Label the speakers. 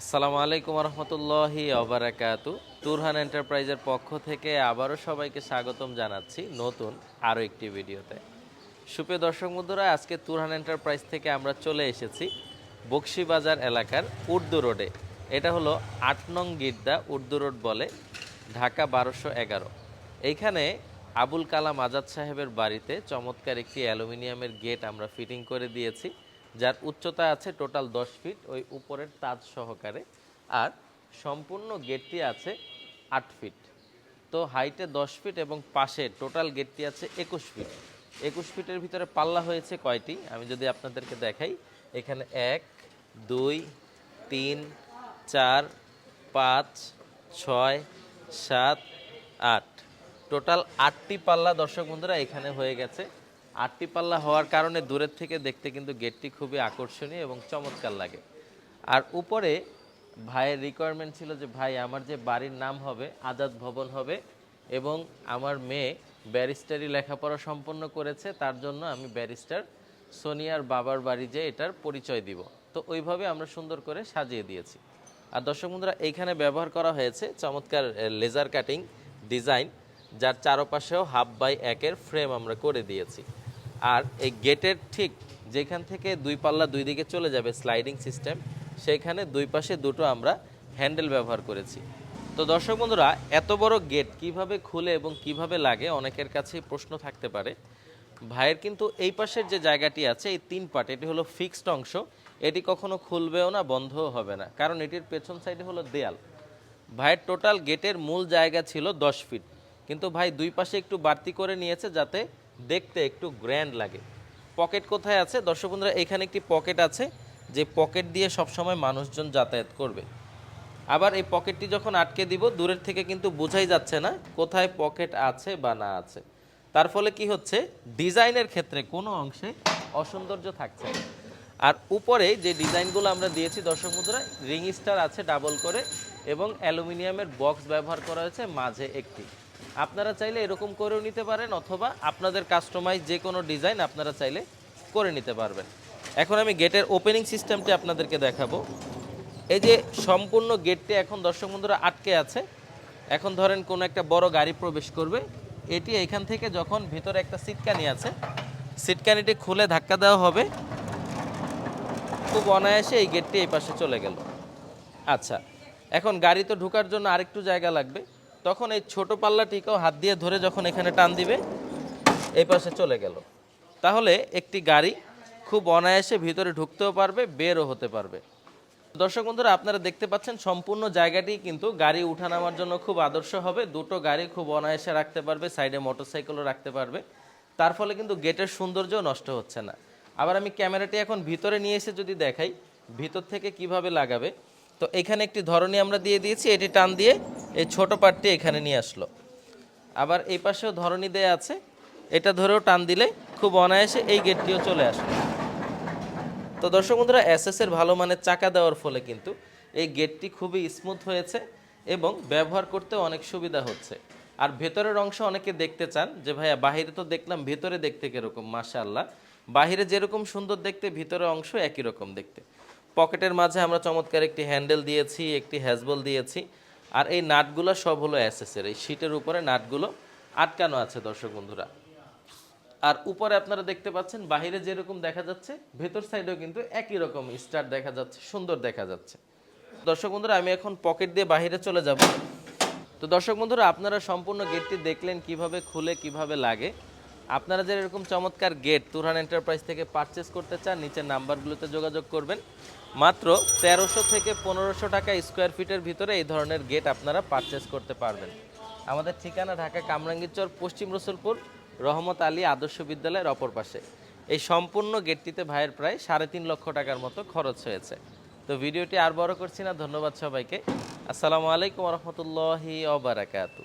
Speaker 1: আসসালামু আলাইকুম রহমতুল্লাহি অবরাকাতু তুরহান এন্টারপ্রাইজের পক্ষ থেকে আবারও সবাইকে স্বাগতম জানাচ্ছি নতুন আরও একটি ভিডিওতে। সুপ্রিয় দর্শক বন্ধুরা, আজকে তুরহান এন্টারপ্রাইজ থেকে আমরা চলে এসেছি বক্সিবাজার এলাকার উর্দু রোডে। এটা হলো আট নং গির্দা উর্দু রোড বলে, ঢাকা বারোশো এগারো। এইখানে আবুল কালাম আজাদ সাহেবের বাড়িতে চমৎকার একটি অ্যালুমিনিয়ামের গেট আমরা ফিটিং করে দিয়েছি। যার উচ্চতা আছে টোটাল দশ ফিট, ওই উপরের তাজ সহকারে। আর সম্পূর্ণ গেটটি আছে আট ফিট। তো হাইটে দশ ফিট এবং পাশে টোটাল গেটটি আছে একুশ ফিট। একুশ ফিটের ভিতরে পাল্লা হয়েছে কয়টি? আমি যদি আপনাদেরকে দেখাই, এখানে এক, দুই, তিন, চার, পাঁচ, ছয়, সাত, আট। টোটাল আটটি পাল্লা দর্শক বন্ধুরা এখানে হয়ে গেছে। আটটি পাল্লা হওয়ার কারণে দূরের থেকে দেখতে কিন্তু গেটটি খুবই আকর্ষণীয় এবং চমৎকার লাগে। আর উপরে ভাইয়ের রিকোয়ারমেন্ট ছিল যে, ভাই, আমার যে বাড়ির নাম হবে, আজাদ ভবন হবে এবং আমার মেয়ে ব্যারিস্টারি লেখাপড়া সম্পন্ন করেছে, তার জন্য আমি ব্যারিস্টার সোনিয়ার বাবার বাড়ি যে এটার পরিচয় দিব। তো ওইভাবে আমরা সুন্দর করে সাজিয়ে দিয়েছি। আর দর্শক বন্ধুরা, এইখানে ব্যবহার করা হয়েছে চমৎকার লেজার কাটিং ডিজাইন যার চারপাশেও হাফ বাই একের ফ্রেম আমরা করে দিয়েছি। আর এই গেটের ঠিক যেখান থেকে দুই পাল্লা দুই দিকে চলে যাবে স্লাইডিং সিস্টেম সেইখানে দুই পাশে দুটো আমরা হ্যান্ডেল ব্যবহার করেছি। তো দর্শক বন্ধুরা, এত বড় গেট কীভাবে খুলে এবং কীভাবে লাগে অনেকের কাছেই প্রশ্ন থাকতে পারে। ভাইয়ের কিন্তু এই পাশের যে জায়গাটি আছে, এই তিন পার্ট এটি হলো ফিক্সড অংশ। এটি কখনো খুলবেও না, বন্ধও হবে না, কারণ এটির পেছন সাইডে হলো দেয়াল। ভাইয়ের টোটাল গেটের মূল জায়গা ছিল দশ ফিট কিন্তু ভাই দুই পাশে একটু বাড়তি করে নিয়েছে যাতে দেখতে একটু গ্র্যান্ড লাগে। পকেট কোথায় আছে? দর্শক বন্ধুরা, এখানে একটি পকেট আছে, যে পকেট দিয়ে সবসময় মানুষজন যাতায়াত করবে। আবার এই পকেটটি যখন আটকে দিব, দূরের থেকে কিন্তু বোঝাই যাচ্ছে না কোথায় পকেট আছে বা না আছে। তার ফলে কি হচ্ছে? ডিজাইনের ক্ষেত্রে কোনো অংশে অসৌন্দর্য থাকছে না। আর উপরে যে ডিজাইনগুলো আমরা দিয়েছি, দর্শক মুদ্রা রিং স্টার আছে ডাবল করে এবং অ্যালুমিনিয়ামের বক্স ব্যবহার করা হয়েছে মাঝে একটি। আপনারা চাইলে এরকম করেও নিতে পারেন, অথবা আপনাদের কাস্টমাইজ যে কোনো ডিজাইন আপনারা চাইলে করে নিতে পারবেন। এখন আমি গেটের ওপেনিং সিস্টেমটি আপনাদেরকে দেখাবো। এই যে সম্পূর্ণ গেটটি এখন দর্শক বন্ধুরা আটকে আছে। এখন ধরেন কোনো একটা বড় গাড়ি প্রবেশ করবে। এটি এখান থেকে যখন ভিতরে একটা সিটকানি আছে, সিটকানিটি খুলে ধাক্কা দেওয়া হবে। খুব অনায়াসে এই গেটটি এই পাশে চলে গেল। আচ্ছা এখন গাড়ি তো ঢোকার জন্য আরেকটু জায়গা লাগবে। তখন এই ছোট পাল্লাটিকেও হাত দিয়ে ধরে যখন এখানে টান দিবে, এই পাশে চলে গেল। তাহলে একটি গাড়ি খুব অনায়াসে ভিতরে ঢুকতেও পারবে, বেরও হতে পারবে। দর্শক বন্ধুরা, আপনারা দেখতে পাচ্ছেন সম্পূর্ণ জায়গাটি কিন্তু গাড়ি উঠানামার জন্য খুব আদর্শ হবে। দুটো গাড়ি খুব অনায়াসে রাখতে পারবে, সাইডে মোটরসাইকেলও রাখতে পারবে। তার ফলে কিন্তু গেটের সৌন্দর্য নষ্ট হচ্ছে না। আবার আমি ক্যামেরাটি এখন ভিতরে নিয়ে এসে যদি দেখাই, ভিতর থেকে কীভাবে লাগাবে তো এখানে একটি ধরনী আমরা দিয়ে দিয়েছি, এটি টান দিয়ে এই ছোট পার্টটি এখানে নিয়ে আসলো। আবার এই পাশেও ধরনী দেয়া আছে, এটা ধরেও টান দিলে খুব অনায়াসে এই গেটটিও চলে আসবে। তো দর্শক বন্ধুরা এসএস এর ভালো মানের চাকা দেওয়ার ফলে কিন্তু এই গেটটি খুবই স্মুথ হয়েছে এবং ব্যবহার করতে অনেক সুবিধা হচ্ছে। আর ভেতরের অংশ অনেকে দেখতে চান যে, ভাইয়া, বাহিরে তো দেখলাম, ভেতরে দেখতে কীরকম কীরকম? মাশাআল্লাহ। বাহিরে যেরকম সুন্দর দেখতে, ভিতরের অংশ একই রকম দেখতে। পকেটের মাঝে আমরা চমৎকার একটি হ্যান্ডেল দিয়েছি, একটি হ্যাজবল দিয়েছি। আর এই নাটগুলো সব হলো অ্যাসেসের এই শীটের উপরে নাটগুলো আটকানো আছে, দর্শক বন্ধুরা। আর উপরে আপনারা দেখতে পাচ্ছেন বাইরে যেরকম দেখা যাচ্ছে, ভেতর সাইডেও কিন্তু একই রকম স্টার দেখা যাচ্ছে, সুন্দর দেখা যাচ্ছে। দর্শক বন্ধুরা, আমি এখন পকেট দিয়ে বাইরে চলে যাব। তো দর্শক বন্ধুরা, আপনারা সম্পূর্ণ গেটটি দেখলেন কীভাবে খুলে, কীভাবে লাগে। আপনারা যে এরকম চমৎকার গেট তুরহান এন্টারপ্রাইজ থেকে পারচেস করতে চান, নিচের নাম্বারগুলোতে যোগাযোগ করবেন। মাত্র তেরোশো থেকে পনেরোশো টাকা স্কোয়ার ফিটের ভিতরে এই ধরনের গেট আপনারা পারচেস করতে পারবেন। আমাদের ঠিকানা ঢাকা কামরাঙ্গীরচর পশ্চিম রসুলপুর, রহমত আলী আদর্শ বিদ্যালয়ের অপর পাশে। এই সম্পূর্ণ গেটটিতে ভাইয়ের প্রায় সাড়ে তিন লক্ষ টাকার মতো খরচ হয়েছে। তো ভিডিওটি আর বড় করছি না, ধন্যবাদ সবাইকে। আসসালামু আলাইকুম রহমতুল্লাহি অবরাকাতু